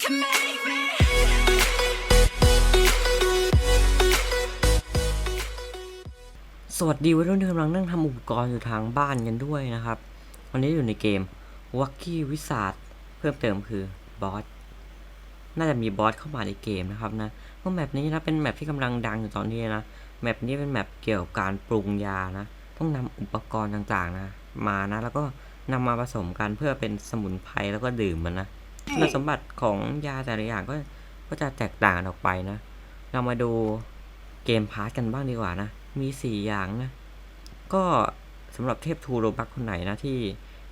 สวัสดีวัยรุ่นที่กำลังนั่งทำอุปกรณ์อยู่ทางบ้านกันด้วยนะครับ วันนี้อยู่ในเกม Wacky Wizard เพิ่มเติมคือบอส น่าจะมีบอสเข้ามาในเกมนะครับนะเพราะแมปนี้นะเป็นแมปที่กำลังดังอยู่ตอนนี้นะ แมปนี้เป็นแมปเกี่ยวกับการปรุงยานะ ต้องนำอุปกรณ์ต่างๆนะ มานะ แล้วก็นำมาผสมกันเพื่อเป็นสมุนไพรแล้วก็ดื่มมันนะ คุณสมบัติของยาแต่ละอย่างก็ก็จะแตกต่างกันออกไปนะ เรามาดูเกมพาร์ทกันบ้างดีกว่านะ มีสี่อย่างนะ ก็สำหรับเทพทูโรบักคนไหนนะที่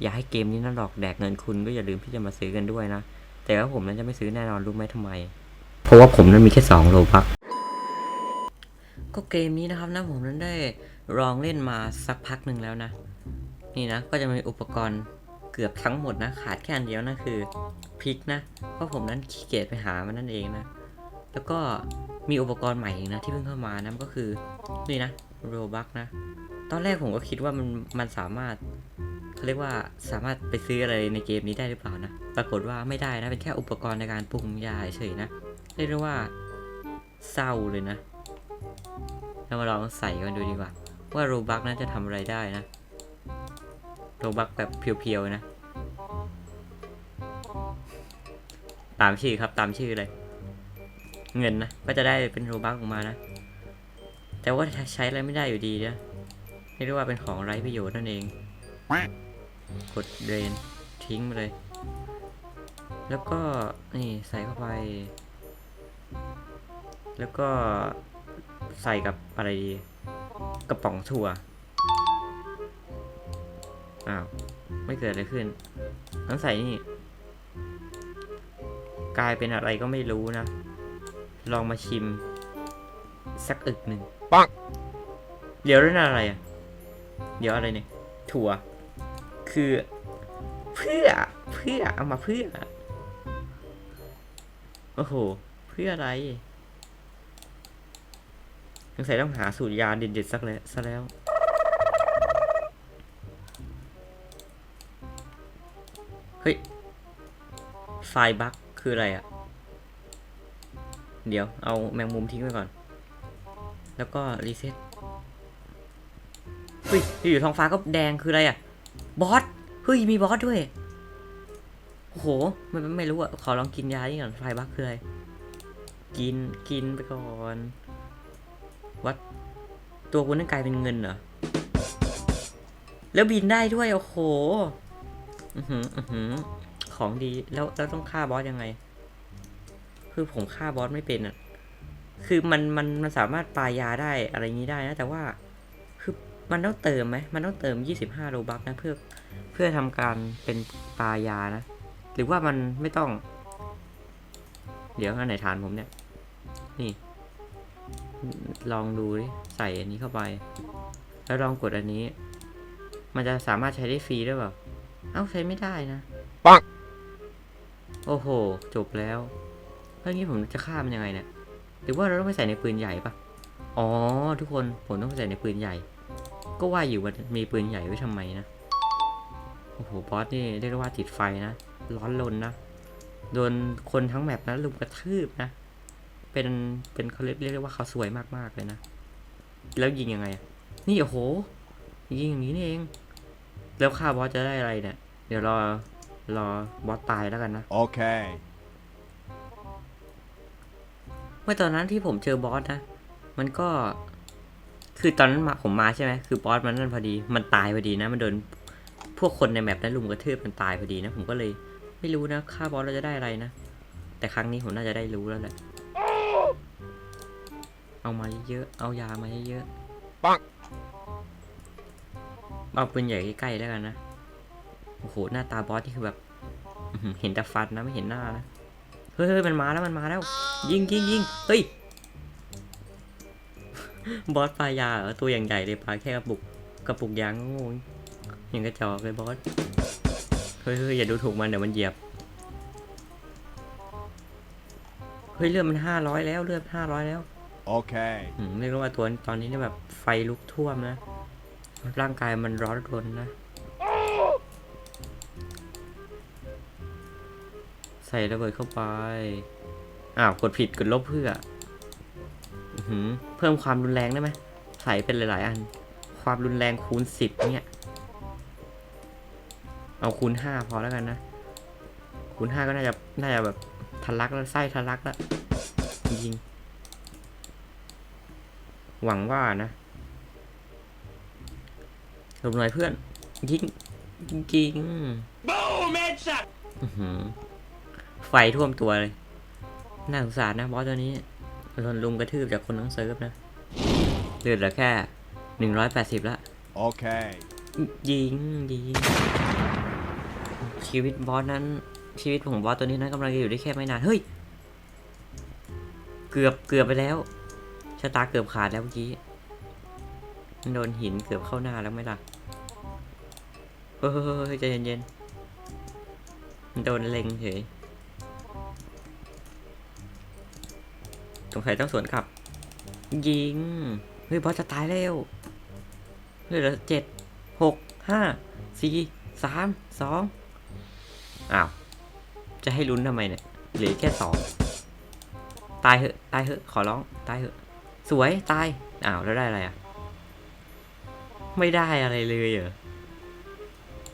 อยากให้เกมนี้นะหลอกแดกเงินคุณก็อย่าลืมที่จะมาซื้อกันด้วยนะ แต่ว่าผมนั้นจะไม่ซื้อแน่นอนรู้ไหมทำไม เพราะว่าผมนั้นมีแค่สองโรบักก็เกมนี้นะครับนะผมนั้นได้ลองเล่นมาสักพักหนึ่งแล้วนะ นี่นะก็จะมีอุปกรณ์เกือบทั้งหมดนะ ขาดแค่อันเดียวนะคือ พริกนะ เพราะผมนั้นขี้เกียจไปหามันนั่นเองนะ แล้วก็มีอุปกรณ์ใหม่นะที่เพิ่งเข้ามานะนก็คือนี่นะโรบักนะ ตอนแรกผมก็คิดว่ามันมันสามารถเขาเรียกว่าสามารถไปซื้ออะไรในเกมนี้ได้หรือเปล่านะ ปรากฏว่าไม่ได้นะเป็นแค่อุปกรณ์ในการปรุงยาเฉยนะเรียกได้ว่าเศร้าเลยนะเรามาลองใส่กันดูดีกว่า ว่าโรบักน่าจะทำอะไรได้นะโรบักแบบเพียวๆนะ ตามชื่อครับตามชื่อเลย เงินนะก็จะได้เป็นโรบักออกมานะ แต่ว่าใช้อะไรไม่ได้อยู่ดีนะเรียกว่าเป็นของไร้ประโยชน์นั่นเอง กดเดรนทิ้งไปเลย แล้วก็นี่ใส่เข้าไป แล้วก็ใส่กับอะไรดีกระป๋องถั่วอ้าว ไม่เกิดอะไรขึ้นต้องใส่นี่ กลายเป็นอะไรก็ไม่รู้นะ ลองมาชิม สักอึกหนึ่งปังเดี๋ยวเรื่องอะไรอะ เดี๋ยวอะไรเนี่ย ถั่ว คือ เพื่อ เพื่อ เอามาเพื่อ โอ้โห เพื่ออะไรสงสัยต้องหาสูตรยาเด็ดๆสักแล้วซะแล้ว เฮ้ยไฟล์บั๊ก คืออะไรอะ่ะ เดี๋ยวเอาแมงมุมทิ้งไว้ก่อน แล้วก็รีเซ็ตเฮ้ยอยู่ท้องฟ้าก็แดงคืออะไรอะ่ะ บอส เฮ้ย มีบอสด้วย โอ้โหไม่ไม่ไม่รู้อะขอลองกินยานี่ก่อนไฟบัคคืออะไร กิน กินไปก่อน วัด ตัวคุณนั่นกลายเป็นเงินเหรอ แล้วบินได้ด้วย โอ้โห อือหืออือหือของดีแล้วแล้วต้องฆ่าบอสยังไง คือผมฆ่าบอสไม่เป็นอะคือมันมันมันสามารถปายาได้อะไรงนี้ได้นะ แต่ว่าคือมันต้องเติมไหมมันต้องเติม 25โลบัคนะเพื่อเพื่อทำการเป็นปายานะ หรือว่ามันไม่ต้อง เดี๋ยวอันไหนฐานผมเนี่ย นี่ ลองดูดิใส่อันนี้เข้าไป แล้วลองกดอันนี้ มันจะสามารถใช้ได้ฟรีด้เปล่า เอ้าใช้ไม่ได้นะปังโอ้โห จบแล้วแล้วนี้ผมจะฆ่ามันยังไงเนี่ยหรือว่าเราต้องไปใส่ในปืนใหญ่ปะอ๋อ ทุกคนผมต้องไปใส่ในปืนใหญ่ ก็ว่าอยู่ว่ามีปืนใหญ่ไว้ทำไมนะโอ้โหบอสนี่เรียกได้ว่าติดไฟนะร้อนรนนะโดนคนทั้งแมปนะลุมกระทืบนะเป็นเป็นเขาเรียกเรียกได้ว่าเขาสวยมากๆเลยนะ แล้วยิงยังไงอะนี่โอ้โห ยิงอย่างนี้นี่เอง แล้วฆ่าบอสจะได้อะไรเนี่ย เดี๋ยวรอรอบอสตายแล้วกันนะ Okay. เมื่อตอนนั้นที่ผมเจอบอสนะ มันก็ คือตอนนั้นมาผมมาใช่ไหม คือบอสมันนั่นพอดี มันตายพอดีนะ มันโดนพวกคนในแมปนั้นลุมกระทืบมันตายพอดีนะ ผมก็เลย ไม่รู้นะฆ่าบอสเราจะได้อะไรนะ แต่ครั้งนี้ผมน่าจะได้รู้แล้วแหละ เอามาเยอะๆ เอายามาเยอะๆปัง เอาปืนใหญ่ใกล้ๆแล้วกันนะ โอ้โห หน้าตาบอสนี่คือแบบอื้อหือเห็นแต่ฟันนะไม่เห็นหน้านะเฮ้ยเฮ้ยมันมาแล้วมันมาแล้ว ยิงยิงยิงเฮ้ย บอสปลายาเหรอตัวอย่างใหญ่เลยปลาแค่กระปุกกระปุกยางโง่ๆอย่างกระจอกเลยบอสเฮ้ยเฮ้ยอย่าดูถูกมันเดี๋ยวมันเหยียบ เฮ้ยเลือดมันห้าร้อยแล้วเลือดห้าร้อยแล้ว Okay. อืมไม่รู้ว่าตัวตอนนี้เนี่ยแบบไฟลุกท่วมนะ ร่างกายมันร้อนรนนะ ใส่ระเบิดเข้าไป อ้าว กดผิดกดลบเพื่ออเพิ่มความรุนแรงได้ไหมใส่เป็นหลาย ๆ อัน ความรุนแรงคูณสิบเนี่ย เอาคูณห้าพอแล้วกันนะ คูณห้าก็น่าจะน่าจะแบบทะลักแล้วไส้ทะลักแล้วจริงหวังว่านะ บหน่อยเพื่อน ยิงยิง Boom! Headshot! อื้อหือไฟท่วมตัวเลย น่าสงสารนะบอสตัวนี้โดนลุมกระทืบจากคนทั้งเซิร์ฟนะเลือดเหลือแค่หนึ่งร้อยแปดสิบละ Okay. ยิงยิง ชีวิตบอสนั้น ชีวิตของบอสตัวนี้นั้นกำลังจะอยู่ได้แค่ไม่นาน เฮ้ย เกือบเกือบไปแล้วชะตาเกือบขาดแล้วเมื่อกี้มันโดนหินเกือบเข้าหน้าแล้วไหมล่ะ เฮ้ยใจเย็นๆมันโดนเล็งเฉยสงสัยต้องสวนกลับ ยิง เฮ้ยบอสจะตายแล้วเหลือเจ็ดหกห้าสี่สามสองอ้าว จะให้ลุ้นทำไมเนี่ยเหลือแค่สองตายเหอะ ตายเหอะ ขอร้อง ตายเหอะ สวย ตาย อ้าว แล้วได้อะไรอะ ไม่ได้อะไรเลยเหรอ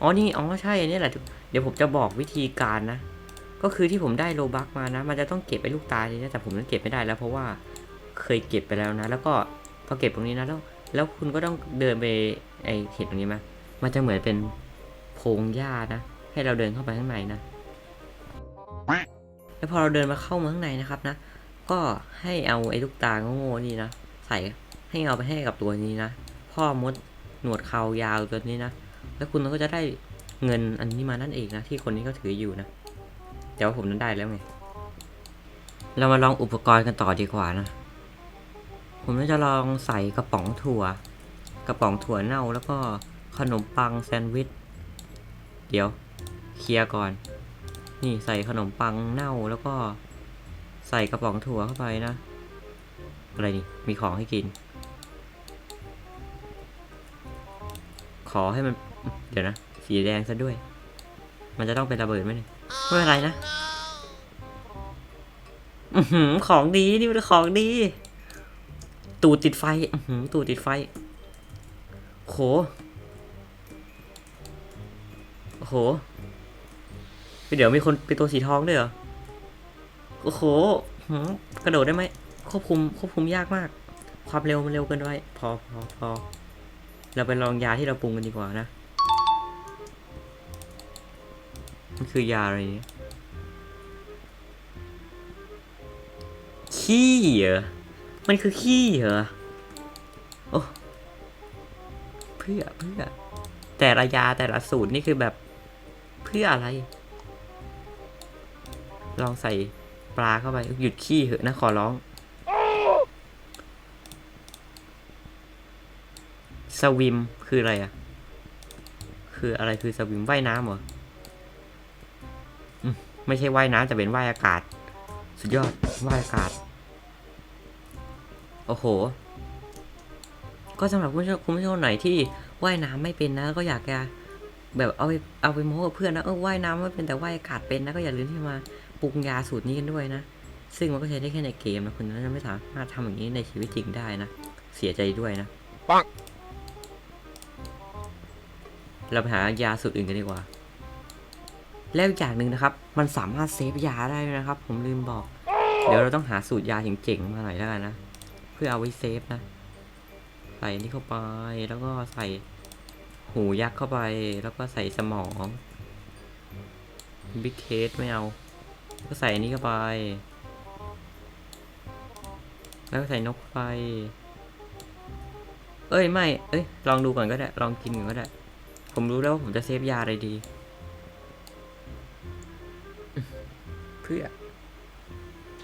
อ๋อนี่อ๋อใช่อันนี้แหละเดี๋ยวผมจะบอกวิธีการนะ ก็คือที่ผมได้โลบักมานะ มันจะต้องเก็บไอ้ลูกตานี้นะแต่ผมนั้นเก็บไม่ได้แล้ว เพราะว่าเคยเก็บไปแล้วนะ แล้วก็พอเก็บตรงนี้นะแล้ว แล้วคุณก็ต้องเดินไปไอเห็นตรงนี้ไหมมันจะเหมือนเป็นโพงหญ้านะ ให้เราเดินเข้าไปข้างในนะ แล้วพอเราเดินมาเข้ามาข้างในนะครับนะ ก็ให้เอาไอ้ลูกตาโง่ๆนี่นะ ใส่ให้เอาไปให้กับตัวนี้นะ พ่อมดหนวดเขายาวตัวนี้นะ แล้วคุณก็จะได้เงินอันนี้มานั่นเองนะที่คนนี้ก็ถืออยู่นะแต่ว่าผมนั้นได้แล้วไงเรามาลองอุปกรณ์กันต่อดีกว่านะ ผมน่าจะลองใส่กระป๋องถั่ว กระป๋องถั่วเน่าแล้วก็ขนมปังแซนด์วิช เดี๋ยวเคลียร์ก่อน นี่ใส่ขนมปังเน่าแล้วก็ใส่กระป๋องถั่วเข้าไปนะ อะไรนี่ มีของให้กิน ขอให้มัน เดี๋ยวนะ สีแดงซะด้วย มันจะต้องเป็นระเบิดไหมเนี่ยไม่เป็นไรนะอือหือของดีนี่เป็นของดี ตูดติดไฟอื้อหือตูดติดไฟ โหโอ้โห เดี๋ยวมีคนเป็นตัวสีทองด้วยเหรอ โอ้โหหือกระโดดได้ไหม ควบคุมควบคุมยากมาก ความเร็วมันเร็วเกินไป พอพอพอเราไปลองยาที่เราปรุงกันดีกว่านะ มันคือยาอะไรเนี่ยขี้เหรอ มันคือขี้เหรอ โอ้ เพื่อเพื่อ แต่ละยาแต่ละสูตรนี่คือแบบ เพื่ออะไร ลองใส่ปลาเข้าไป หยุดขี้เหอะนะขอร้อง สวิมคืออะไรอะ คืออะไรคือสวิมว่ายน้ำเหรอ ไม่ใช่ว่ายน้ำแต่เป็นว่ายอากาศ สุดยอดว่ายอากาศ โอ้โห ก็สำหรับคุณผู้ชมคุณผู้ชมไหนที่ว่ายน้ำไม่เป็นนะ ก็อยากจะแบบเอาไปเอาไปโม้กับเพื่อนนะเออว่ายน้ำไม่เป็นแต่ว่ายอากาศเป็นนะก็อย่าลืมที่มาปรุงยาสูตรนี้กันด้วยนะ ซึ่งมันก็ใช้ได้แค่ในเกมนะคุณน่าจะไม่สามารถทำอย่างนี้ในชีวิตจริงได้นะ เสียใจด้วยนะปังเราไปหายาสูตรอื่นกันดีกว่า แล้วอีกอย่างหนึ่งนะครับ มันสามารถเซฟยาได้นะครับ ผมลืมบอก เดี๋ยวเราต้องหาสูตรยาเจ๋งๆมาหน่อยแล้วกันนะ เพื่อเอาไว้เซฟนะ ใส่นี่เข้าไป แล้วก็ใส่หูยักษ์เข้าไป แล้วก็ใส่สมองบิ๊กเคสไม่เอา ก็ใส่นนี้เข้าไป แล้วก็ใส่นกไป เอ้ยไม่ เอ้ยลองดูก่อนก็ได้ ลองกินก่อนก็ได้ ผมรู้แล้วว่าผมจะเซฟยาอะไรดี พื่อ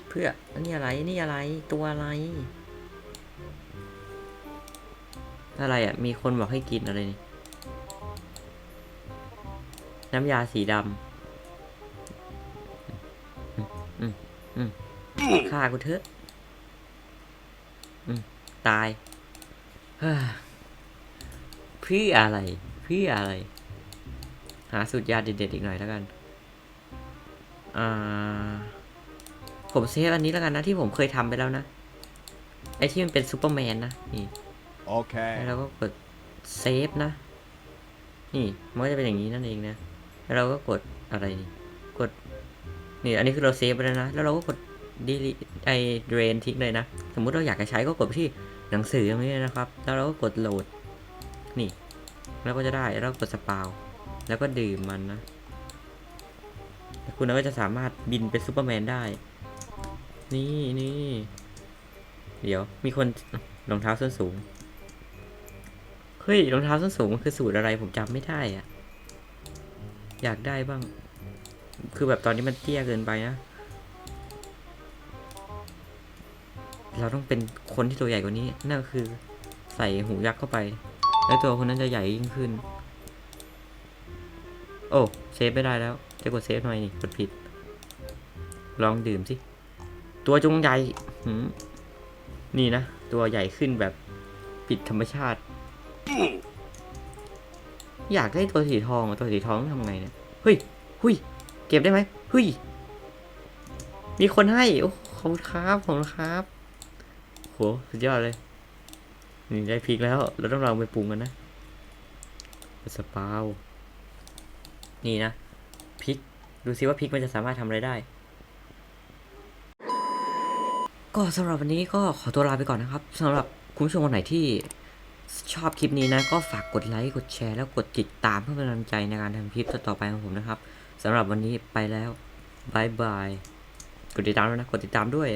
เพื่ออันนี้อะไรนี่อะไรตัวอะไร อะไรอะ มีคนบอกให้กินอะไรนี่น้ำยาสีดำฆ่ากูเถอะตายเฮ้ยเพื่ออะไร เพื่ออะไร หาสูตรยาเด็ดๆอีกหน่อยแล้วกัน อ่า ผมเซฟอันนี้แล้วกันนะที่ผมเคยทำไปแล้วนะ ไอที่มันเป็นซูเปอร์แมนนะ นี่ Okay. แล้วเราก็กดเซฟนะ นี่ มันก็จะเป็นอย่างนี้นั่นเองนะ แล้วเราก็กดอะไรนี่กด นี่ อันนี้คือเราเซฟไปแล้วนะ แล้วเราก็กดดีลีไอเดรนทิ้งเลยนะ สมมุติเราอยากจะใช้ก็กดไปที่หนังสือตรงนี้นะครับ แล้วเราก็กดโหลด นี่ แล้วก็จะได้ แล้วก็กดสปาว แล้วก็ดื่มมันนะแล้ว คุณก็จะสามารถบินเป็นซูเปอร์แมนได้ นี่นี่ เดี๋ยว มีคนรองเท้าส้นสูง เฮ้ย รองเท้าส้นสูงมันคือสูตรอะไรผมจำไม่ได้อะอยากได้บ้าง คือแบบตอนนี้มันเตี้ยเกินไปนะ เราต้องเป็นคนที่ตัวใหญ่กว่านี้ นั่นก็คือใส่หูยักษ์เข้าไป แล้วตัวคนนั้นจะใหญ่ยิ่งขึ้น โอ้เซฟไม่ได้แล้ว จะกดเซฟหน่อยนี่กดผิด ลองดื่มสิ ตัวจงใหญ่นี่นะ ตัวใหญ่ขึ้นแบบผิดธรรมชาติ อยากได้ตัวสีทองตัวสีทองทำไงเนี่ยเฮ้ยหุยเก็บได้ไหมเฮ้ยมีคนให้ โอ้ขอบคุณครับขอบคุณครับโหสุดยอดเลยนี่ได้พริกแล้ว เราต้องลองไปปรุงกันนะสปาวนี่นะ ดูซิว่าพริกมันจะสามารถทำอะไรได้ ก็สำหรับวันนี้ก็ขอตัวลาไปก่อนนะครับสำหรับคุณผู้ชมคนไหนที่ชอบคลิปนี้นะ ก็ฝากกดไลค์ กดแชร์ แล้วกดติดตามเพื่อเป็นกำลังใจในการทำคลิปต่อๆไปของผมนะครับสำหรับวันนี้ไปแล้วบายบาย กดติดตามด้วยนะ กดติดตามด้วย